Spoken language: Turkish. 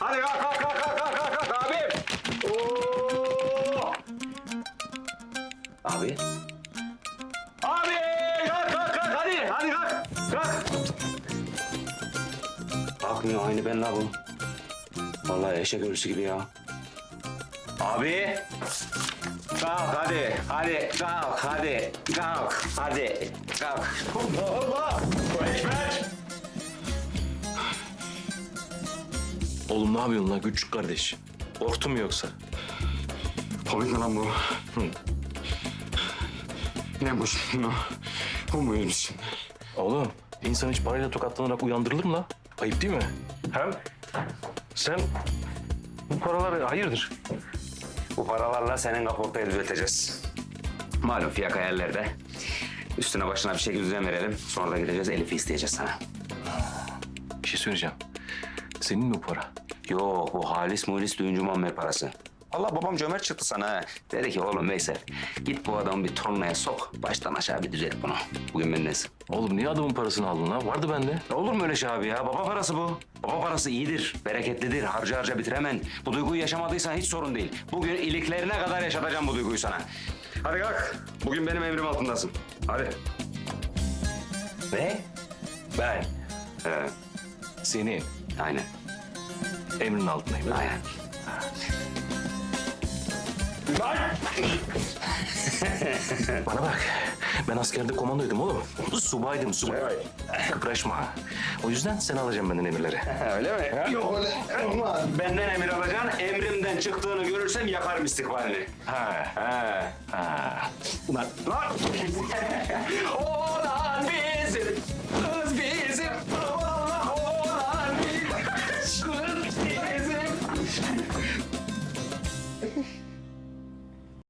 Hadi kalk kalk kalk kalk kalk kalk kalk abim. Oo. Abi. Abi kalk kalk kalk hadi hadi kalk kalk. Kalkmıyor aynı ben la bu. Vallahi eşek ölüsü gibi ya. Abi. Kalk hadi, hadi kalk, hadi kalk, hadi kalk. Allah Allah! Oğlum ne yapıyorsun lan küçük kardeş? Korktun mu yoksa? Komik mi lan bu? Ne bu şimdi? Bu muymuş şimdi? Oğlum insan hiç parayla tokatlanarak uyandırılır mı la? Ayıp değil mi? Hem sen bu paraları hayırdır? Bu paralarla senin kaportayı düzelteceğiz. Malum fiyaka yerlerde. Üstüne başına bir şekilde düzen verelim. Sonra da gideceğiz Elif'i isteyeceğiz ha. Bir şey söyleyeceğim. Senin mi para? Yok bu halis mulis düğüncü Muammer parası. Allah babam cömert çıktı sana ha. Dedi ki oğlum Veysel git bu adamı bir tornaya sok. Baştan aşağı bir düzelt bunu. Bugün bendesin. Oğlum niye adamın parasını aldın lan? Vardı bende. Olur mu öyle şey abi ya? Baba parası bu. Baba parası iyidir, bereketlidir. Harca harca bitiremen. Bu duyguyu yaşamadıysan hiç sorun değil. Bugün iliklerine kadar yaşatacağım bu duyguyu sana. Hadi kalk. Bugün benim emrim altındasın. Hadi. Ne? Ben. He, Senin aynen. emrin altındayım. Aynen. Bana bak. Ben askerde komandoydum oğlum. Subaydım subay. Kıpraşma. O yüzden sen alacaksın benden emirleri. Öyle mi? Yok öyle. Benden emir alacaksın. Emrimden çıktığını görürsem yakarım istikbalini. Ha. He. Ha. Ulan. Lan!